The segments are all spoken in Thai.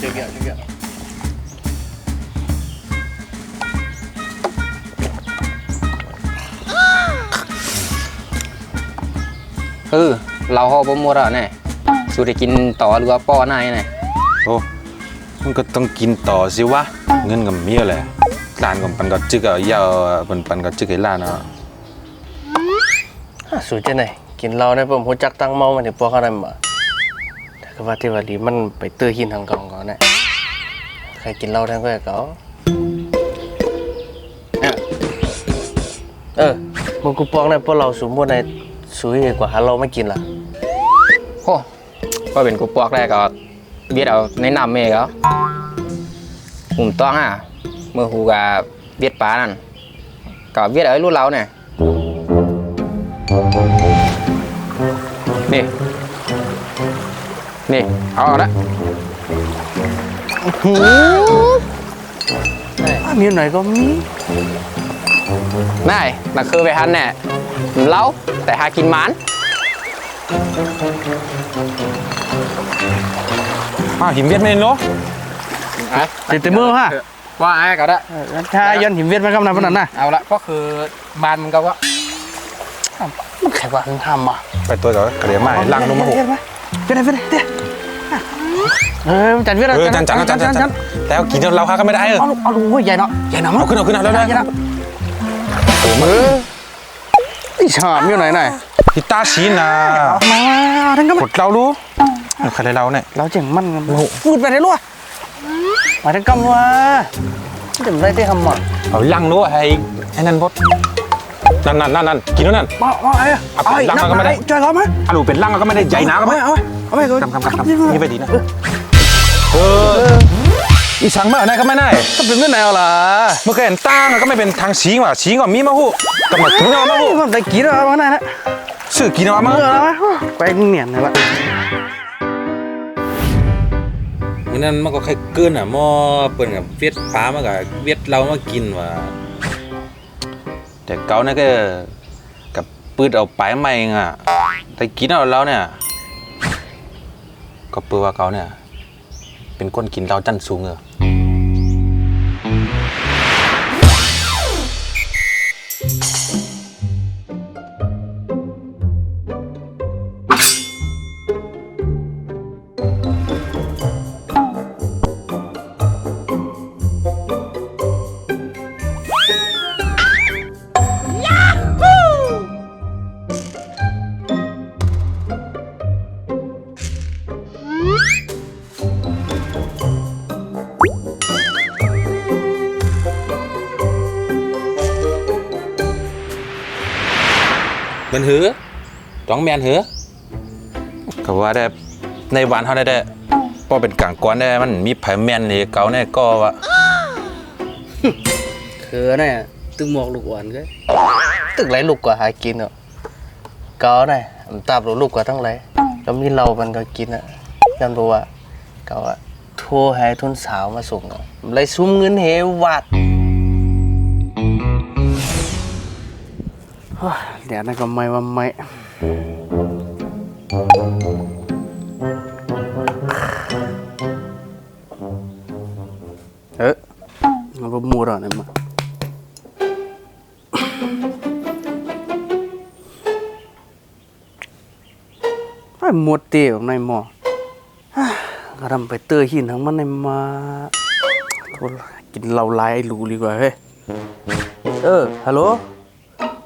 เจ้าเกี่ยวเจ้าเกี่ยวเออเราห่อบ่หมดอะแน่สูได้กินต่อหรือว่าป้อนายแน่โอ้มันก็ต้องกินต่อสิวะ เงินกับเมียแหละร้านกับปันก็จึกอะยาวปันปันก็จึกให้ร้านอะอะสูเจ้าไหนกินเหล้าได้ผมหัวจักตั้งเมามาถึงพวกเขาได้มา ก็ว่าที่ว่าดีมันไปเตื้อหินทางกองก่อนนะใครกินเหล้าแทนก็เขาอะเออมึงกูปองได้พวกเราสูงพวกในสูงกว่าหาเราไม่กินล่ะโอ้ก็เป็นกูปวกแรกก็เบียดเอาในน้ำเมฆเอาหุ่มต้องอะเมื่อหูกับเบียดปลานั่นก็เบียดเอาให้รู้เราเนี่ยนี่ นี่ เอาเอาละอะมีไหนก็มีได้นั่นคือไปทันแน่เล้าแต่หากินหมันอ้าวหิมเวียดไม่เนาะอะติดแต่มือฮะว่าไอ้ก็ได้ถ้ายันหิมเวียดมันกำนันพนันน่ะเอาละก็คือบ้านมันก็ว่ามันใครว่าถึงทำอะไปตัวก่อนกระเดียวมาให้ลังลงมาหก เวียดไหมเวียดไหมเวียดไหมเดี๋ยวเออจันเวียดเออจันจันจันจันจันแล้วกินเราพาก็ไม่ได้เออเอาลูกเอาลูกเว้ยใหญ่เนาะใหญ่เนาะเอาขึ้นเอาขึ้นเอาแล้วแล้วใหญ่เนาะมือไอ้ชามอยู่ไหนไหนพิต้าชีนนะเอามาทั้งก็กดเรารู้ใครเราเนี่ยเราเจ๋งมันกันฟืดไปได้รู้มาทั้งกำว่าจะไม่ได้ทำหมดเอาลังรู้ให้ไอ้นั่นบด นั่นนั่นนั่นนั่นกินแล้วนั่น มาเอาไอ้เอาไอ้นักมาจอยเขาไหมอาลูเป็นลังก็ไม่ได้ใหญ่นะก็เอาไปไม่เอาไปเอาไปกำกำกำกำนี่ไปดีนะเอออีสังมาไหนก็ไม่ได้ก็เป็นเมื่อไหร่เอาล่ะเมื่อกี้เห็นตั้งก็ไม่เป็นทางสีว่ะสีก็มีมาหูกำมาถึงเอามาหูมันได้กี่แล้วมาไหนนะซื้อกินเอามาเออแล้วไปเนียนเลยวะมื่อนั้นมันก็ค่อยเกินอะหม้อเปิ้นกับเวียดปลามากับเวียดเรามากินว่ะ แต่เกาเนี่ยก็กับปืดเอาไปไม่เองอะแต่กินเอาแล้วเนี่ย ก็เปือว่าเกาเนี่ย เป็นคนกินเราจันสูงเออ มันหือจ้องแมนหือก็ว่าได้ในวันเขาได้ได้พอเป็นกลางกวนได้มันมีไผ่แมนนี่เก่าเนี่ยก็ว่าคือเนี่ยตึงหมอกลูกอ่อนก็ตึกไรลูกกว่าหากินอะก็เนี่ยมันตาบลูกกว่าทั้งไรแล้วมีเรามันก็กินอะยันบอกว่าก็ว่าโทรให้ทุนสาวมาส่งเลยซุ้มเงินเหวัด เดี๋ยวนั่นก็ไม่ว่าไม่เออมันก็มูดอะนี่มาไอ้หมดเตียวในหมอกระทำไปเตอหินทั้งมันในมาโทษกินเหล้าลายไอ้ดีกว่าเฮ้ยเออฮัลโหล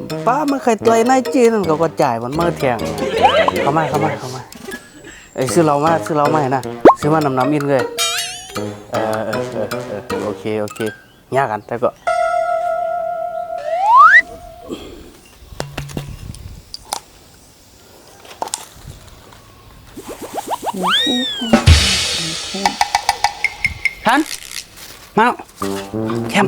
าให้ก็แล้วนะชื่อว่าน้ำน้ำอินเอ๊ะแค่ว่านั้นเหรอเพราะว่ามีเนี่ยมันก็มีได้ติ๊กเว้ยอะต้องวันายงมาตัวงาเมื่อวันนั้นฮักกับกาเราเกียนั่นกาเราก็จ่ายมันมาป้ามันเคยตัวไอ้นายจีนนั่ยมันมาเถียงเข้ามาเข้ามาเข้ามาไอ้ซื้อเรามาซื้อเรามาให้นะซื้อมานำน้ำอินเลยเออเออเออเออโอเคโอเคยากกันแต่ก็ท่าน มาแคม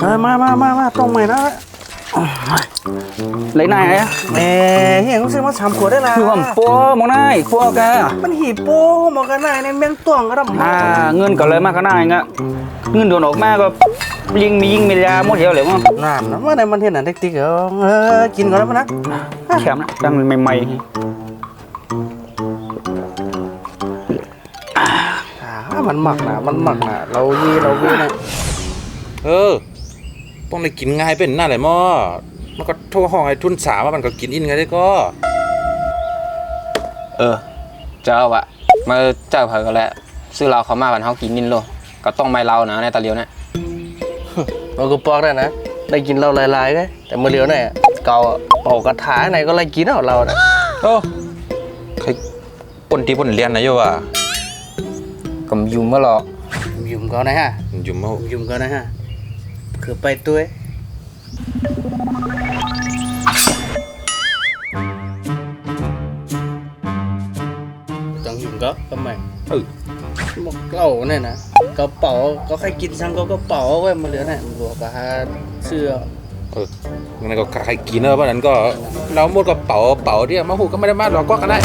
เออมามามามาตรงใหม่นะเลยนายอะแหม่เฮียกูซื้อมาสามขวดได้ละคือว่าปัวมองนายปัวแกมันหีบโป้หมอกกันนายในแมงต่วงก็ได้อ่าเงินก็เลยมาขนาดนี้เงินโดนออกมาก็ยิงมียิงมียาหมดเดียวเลยมั้งนั่นนะว่าในมันเห็นหนังติ๊กๆเหรอเออกินก่อนแล้วมั้ยนะแคมนะตั้งใหม่อ่ มันหมักนะมันหมักนะเราวีเราวีนะเออต้องได้กินง่ายเป็นหน้าแหละหมอมันก็โทรห้องไอ้ทุนสามว่ามันก็กินอินไงได้ก็ เออ เจ้าอะมาเจ้าเผยกันแหละซื้อเราเขามาบันเฮากินนินโลก็ต้องไม่เรานะในตะเลียวเนี่ยเราก็ปอกได้นะ ได้กินเราหลายๆไงแต่เมื่อเดียวเนี่ยเกาเป่ากระถาไหนก็ไล่กินเอาเราน่ะโอ้ใครปนที่ปนเรียนนะโยอะ ก็ยุ่มมาหรอกยุ่มก็นะฮะอยู่มายุ่มก็นะฮะคือไปตัวต้องยุ่มก็ทำไมเออบอกเก่าเนี่ยนะกระเป๋าก็ใครกินซังก็กระเป๋าไว้มาเหลือเนี่ยหลวกกับหาเสื้อเอองั้นก็ใครกินเนอะเพราะนั้นก็เราหมดกระเป๋าเป๋าเดียวมาหูก็ไม่ได้มาหรอกก็กันได้